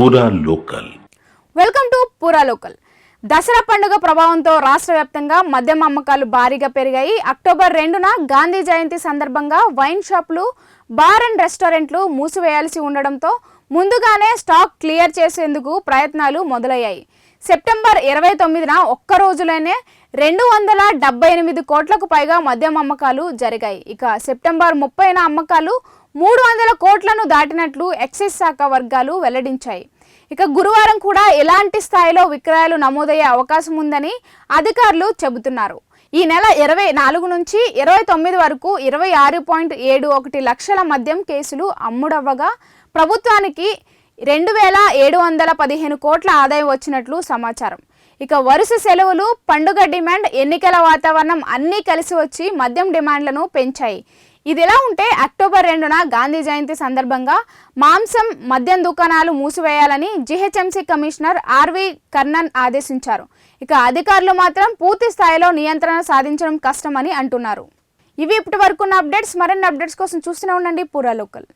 పూరా local. Welcome to పూరా local Dasara పండుగ ప్రభావంతో రాష్ట్ర వ్యాప్తంగా మద్యం అమ్మకాలు భారీగా పెరిగాయి. అక్టోబర్ రెండున గాంధీ జయంతి సందర్భంగా వైన్ షాపులు బార్ అండ్ రెస్టారెంట్లు మూసివేయాల్సి ఉండడంతో ముందుగానే స్టాక్ క్లియర్ చేసేందుకు ప్రయత్నాలు మొదలయ్యాయి. సెప్టెంబర్ ఇరవై తొమ్మిదిన ఒక్క రోజులోనే రెండు వందల డెబ్బై ఎనిమిది కోట్లకు పైగా మద్యం అమ్మకాలు జరిగాయి. ఇక సెప్టెంబర్ ముప్పైన అమ్మకాలు మూడు వందల కోట్లను దాటినట్లు ఎక్సైజ్ శాఖ వర్గాలు వెల్లడించాయి. ఇక గురువారం కూడా ఎలాంటి స్థాయిలో విక్రయాలు నమోదయ్యే అవకాశం ఉందని అధికారులు చెబుతున్నారు. ఈ నెల ఇరవై నాలుగు నుంచి ఇరవై తొమ్మిది వరకు ఇరవై ఆరు పాయింట్ ఏడు ఒకటి లక్షల మద్యం కేసులు అమ్ముడవ్వగా ప్రభుత్వానికి రెండు వేల ఏడు వందల పదిహేను కోట్ల ఆదాయం వచ్చినట్లు సమాచారం. ఇక వరుస సెలవులు పండుగ డిమాండ్ ఎన్నికల వాతావరణం అన్నీ కలిసి వచ్చి మద్యం డిమాండ్లను పెంచాయి. ఇదిలా ఉంటే అక్టోబర్ రెండున గాంధీ జయంతి సందర్భంగా మాంసం మద్యం దుకాణాలు మూసివేయాలని జిహెచ్ఎంసీ కమిషనర్ ఆర్వి కర్ణన్ ఆదేశించారు. ఇక అధికారులు మాత్రం పూర్తి స్థాయిలో నియంత్రణ సాధించడం కష్టమని అంటున్నారు. ఇవి ఇప్పటి వరకున్న అప్డేట్స్. మరిన్ని అప్డేట్స్ కోసం చూస్తూనే ఉండండి పూరా లోకల్.